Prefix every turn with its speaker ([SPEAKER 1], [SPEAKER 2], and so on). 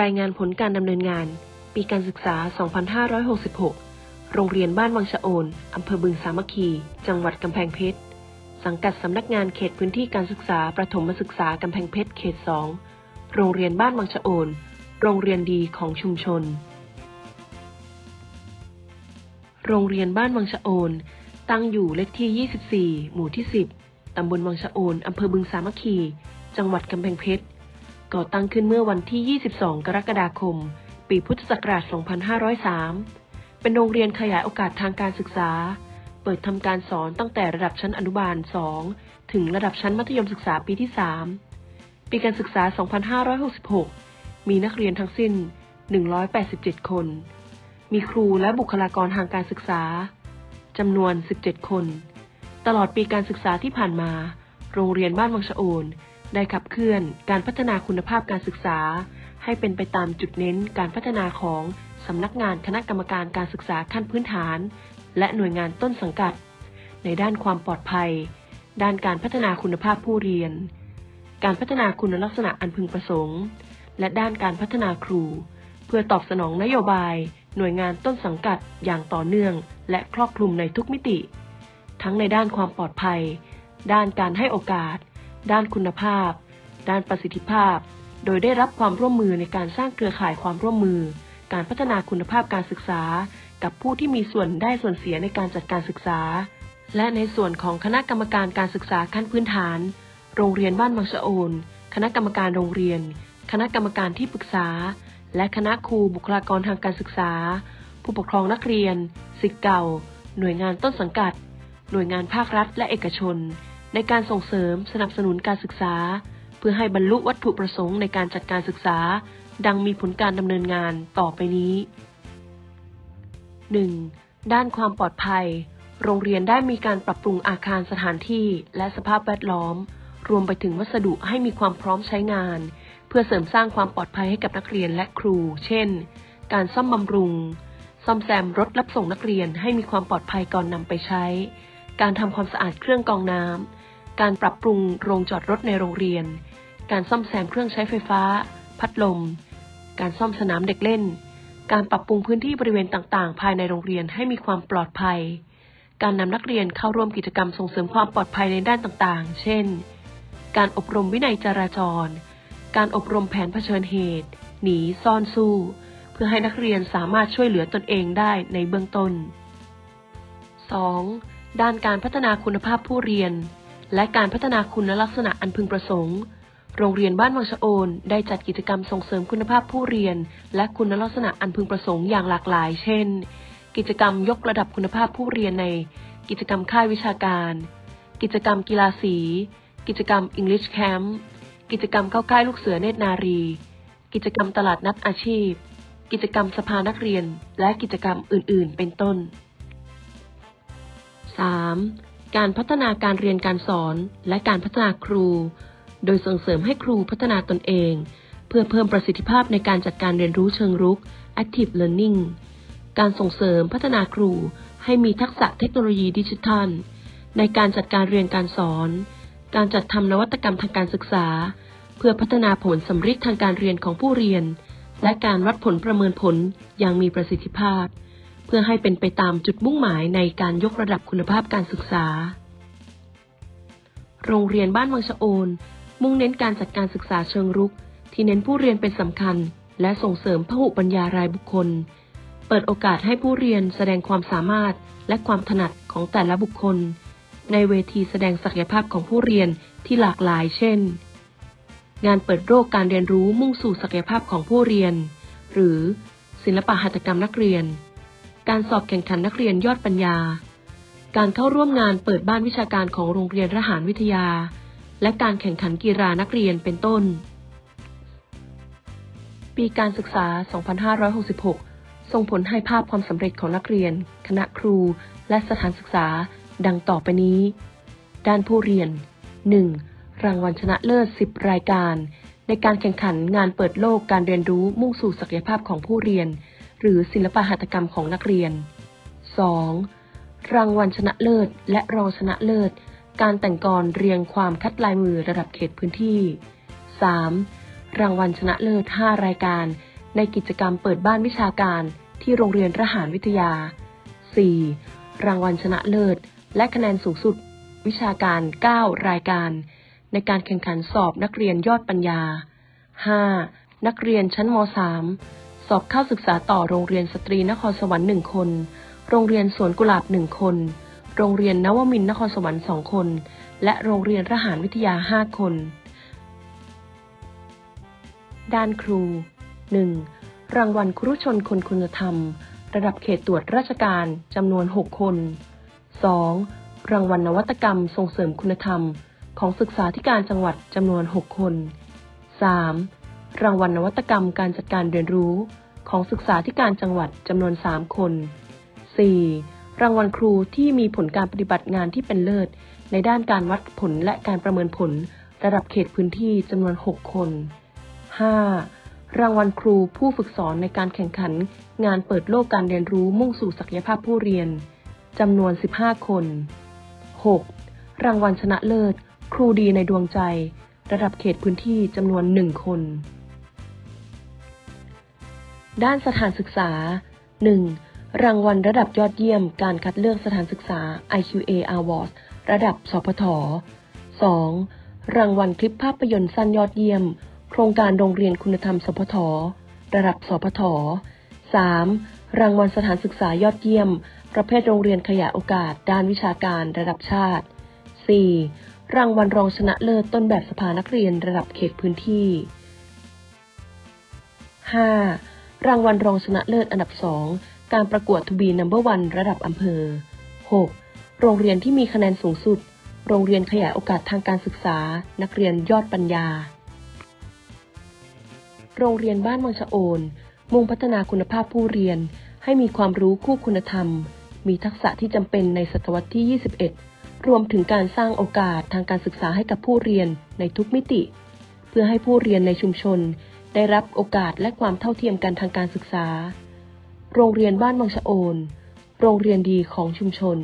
[SPEAKER 1] รายงานผลการดำเนินงาน ปีการศึกษา 2566 โรงเรียนบ้านวังชะโอน อำเภอบึงสามัคคี จังหวัดกำแพงเพชร สังกัดสำนักงานเขตพื้นที่การศึกษาประถมศึกษากำแพงเพชรเขต 2 โรงเรียนบ้านวังชะโอน โรงเรียนดีของชุมชน โรงเรียนบ้านวังชะโอน ตั้งอยู่เลขที่ 24 หมู่ที่ 10 ตำบลวังชะโอน อำเภอบึงสามัคคี จังหวัดกำแพงเพชร ก่อตั้งขึ้นเมื่อวันที่ 22 กรกฎาคม ปีพุทธศักราช 2503 เป็นโรงเรียนขยายโอกาสทางการศึกษา เปิดทำการสอนตั้งแต่ระดับชั้นอนุบาล 2 ถึงระดับชั้นมัธยมศึกษาปีที่ 3 ปีการศึกษา 2566 มีนักเรียนทั้งสิ้น 187 คน มีครูและบุคลากรทางการศึกษาจำนวน 17 คน ตลอดปีการศึกษาที่ผ่านมา โรงเรียนบ้านวังชะโอน ได้ขับเคลื่อนการพัฒนาคุณภาพการศึกษา ให้เป็นไปตามจุดเน้นการพัฒนาของสำนักงานคณะกรรมการการศึกษาขั้นพื้นฐาน และหน่วยงานต้นสังกัด ในด้านความปลอดภัย ด้านการพัฒนาคุณภาพผู้เรียน การพัฒนาคุณลักษณะอันพึงประสงค์ และด้านการพัฒนาครู เพื่อตอบสนองนโยบาย หน่วยงานต้นสังกัดอย่างต่อเนื่อง และครอบคลุมในทุกมิติ ทั้งในด้านความปลอดภัย ด้านการให้โอกาส ด้านคุณภาพ ด้านประสิทธิภาพ โดยได้รับความร่วมมือในการสร้างเครือข่ายความร่วมมือ การพัฒนาคุณภาพการศึกษา กับผู้ที่มีส่วนได้ส่วนเสียในการจัดการศึกษา และในส่วนของคณะกรรมการการศึกษาขั้นพื้นฐาน โรงเรียนบ้านบางชะโอน คณะกรรมการโรงเรียน คณะกรรมการที่ปรึกษา และคณะครูบุคลากรทางการศึกษา ผู้ปกครองนักเรียนศิษย์เก่า หน่วยงานต้นสังกัด หน่วยงานภาครัฐ และเอกชน ในการส่งเสริมสนับสนุนการศึกษา เพื่อให้บรรลุวัตถุประสงค์ในการจัดการศึกษา ดังมีผลการดำเนินงานต่อไปนี้ 1. ด้านความปลอดภัย โรงเรียนได้มีการปรับปรุงอาคารสถานที่และสภาพแวดล้อม รวมไปถึงวัสดุให้มีความพร้อมใช้งาน เพื่อเสริมสร้างความปลอดภัยให้กับนักเรียนและครู เช่น การซ่อมบำรุง ซ่อมแซมรถรับส่งนักเรียนให้มีความปลอดภัยก่อนนำไปใช้ การทำความสะอาดเครื่องกรองน้ำ การปรับปรุงโรงจอดรถในโรงเรียน การซ่อมแซมเครื่องใช้ไฟฟ้า พัดลม การซ่อมสนามเด็กเล่น การปรับปรุงพื้นที่บริเวณต่างๆ ภายในโรงเรียนให้มีความปลอดภัย การนำนักเรียนเข้าร่วมกิจกรรมส่งเสริมความปลอดภัยในด้านต่างๆ เช่น การอบรมวินัยจราจร การอบรมแผนเผชิญเหตุ หนี ซ่อนสู้ เพื่อให้นักเรียนสามารถช่วยเหลือตนเองได้ในเบื้องต้น 2. ด้านการพัฒนาคุณภาพผู้เรียน และการพัฒนาคุณลักษณะอันพึงประสงค์ โรงเรียนบ้านวังชะโอน ได้จัดกิจกรรมส่งเสริมคุณภาพผู้เรียน และคุณลักษณะอันพึงประสงค์อย่างหลากหลาย เช่น กิจกรรมยกระดับคุณภาพผู้เรียนใน กิจกรรมค่ายวิชาการ กิจกรรมกีฬาสี กิจกรรม English Camp กิจกรรมเข้าค่ายลูกเสือเนตรนารี กิจกรรมตลาดนัดอาชีพ กิจกรรมสภานักเรียน และกิจกรรมอื่น ๆ เป็นต้น 3. การพัฒนาการเรียนการสอน และการพัฒนาครู โดยส่งเสริมให้ครูพัฒนาตนเอง เพื่อเพิ่มประสิทธิภาพในการจัดการเรียนรู้เชิงรุก active learning การส่งเสริมพัฒนาครูให้มีทักษะเทคโนโลยีดิจิทัล ในการจัดการเรียนการสอน การจัดทำนวัตกรรมทางการศึกษา เพื่อพัฒนาผลสำฤทธิ์ทางการเรียนของผู้เรียน และการวัดผลประเมินผลอย่างมีประสิทธิภาพ เพื่อให้เป็นไปตามจุดมุ่งหมายในการยกระดับคุณภาพการศึกษา โรงเรียนบ้านวังชะโอน มุ่งเน้นการจัดการศึกษาเชิงรุก ที่เน้นผู้เรียนเป็นสำคัญ และส่งเสริมพหุปัญญารายบุคคล เปิดโอกาสให้ผู้เรียนแสดงความสามารถและความถนัดของแต่ละบุคคล ในเวทีแสดงศักยภาพของผู้เรียนที่หลากหลาย เช่น งานเปิดโลกการเรียนรู้มุ่งสู่ศักยภาพของผู้เรียน หรือศิลปะหัตถกรรมนักเรียน การสอบแข่งขันนักเรียนยอดปัญญา การเข้าร่วมงานเปิดบ้านวิชาการของโรงเรียนทหารวิทยา และการแข่งขันกีฬานักเรียนเป็นต้น ปีการศึกษา 2566 ส่งผลให้ภาพความสำเร็จของนักเรียน คณะครู และสถานศึกษา ดังต่อไปนี้ ด้านผู้เรียน 1. รางวัลชนะเลิศ 10 รายการ ในการแข่งขันงานเปิดโลกการเรียนรู้มุ่งสู่ศักยภาพของผู้เรียน หรือศิลปหัตถกรรมของนักเรียน 2. รางวัลชนะเลิศ และรองชนะเลิศ การแต่งกรเรียงความคัดลายมือระดับเขตพื้นที่ 3. รางวัลชนะเลิศ 5 รายการ ในกิจกรรมเปิดบ้านวิชาการที่โรงเรียนทหารวิทยา 4. รางวัลชนะเลิศ และคะแนนสูงสุด วิชาการ 9 รายการ ในการแข่งขันสอบนักเรียนยอดปัญญา 5. นักเรียนชั้นม .3 สอบเข้าศึกษาต่อโรงเรียนสตรีนครสวรรค์1คน โรงเรียนสวนกุหลาบ1คน โรงเรียนนวมินนครสวรรค์2คน และโรงเรียนทหารวิทยา5คน ด้านครู 1. รางวัลครุชนคนคุณธรรม ระดับเขตตรวจราชการจำนวน 6 คน 2. รางวัลนวัตกรรมส่งเสริมคุณธรรม ของศึกษาธิการจังหวัดจำนวน 6 คน 3. รางวัลนวัตกรรมการจัดการเรียนรู้ของศึกษาธิการจังหวัดจำนวน 3 คน 4. รางวัลครูที่มีผลการปฏิบัติงานที่เป็นเลิศ ในด้านการวัดผลและการประเมินผลระดับเขตพื้นที่จำนวน 6 คน 5. รางวัลครูผู้ฝึกสอนในการแข่งขัน งานเปิดโลกการเรียนรู้มุ่งสู่ศักยภาพผู้เรียนจำนวน 15 คน 6. รางวัลชนะเลิศ ครูดีในดวงใจ ระดับเขตพื้นที่จำนวน 1 คน ด้านสถานศึกษา 1. รางวัลระดับยอดเยี่ยมการคัดเลือกสถานศึกษา IQA Awards ระดับ สพท 2. รางวัลคลิปภาพยนตร์สั้นยอดเยี่ยม โครงการโรงเรียนคุณธรรม สพท ระดับ สพท 3. รางวัลสถานศึกษายอดเยี่ยม ประเภทโรงเรียนขยายโอกาส ด้านวิชาการระดับชาติ 4. รางวัลรองชนะเลิศต้นแบบสภานักเรียนระดับเขตพื้นที่ 5. รางวัลรองชนะเลิศอันดับ 2 การประกวดทูบีนัมเบอร์วันระดับอำเภอ 6. โรงเรียนที่มีคะแนนสูงสุด โรงเรียนขยายโอกาสทางการศึกษา นักเรียนยอดปัญญา โรงเรียนบ้านวังชะโอน มุ่งพัฒนาคุณภาพผู้เรียน ให้มีความรู้คู่คุณธรรม มีทักษะที่จำเป็นในศตวรรษที่ 21 รวมถึงการสร้างโอกาสทางการศึกษาให้กับผู้เรียนในทุกมิติ เพื่อให้ผู้เรียนในชุมชน ได้รับโอกาสและความเท่าเทียมกันทางการศึกษา โรงเรียนบ้านวังชะโอน โรงเรียนดีของชุมชน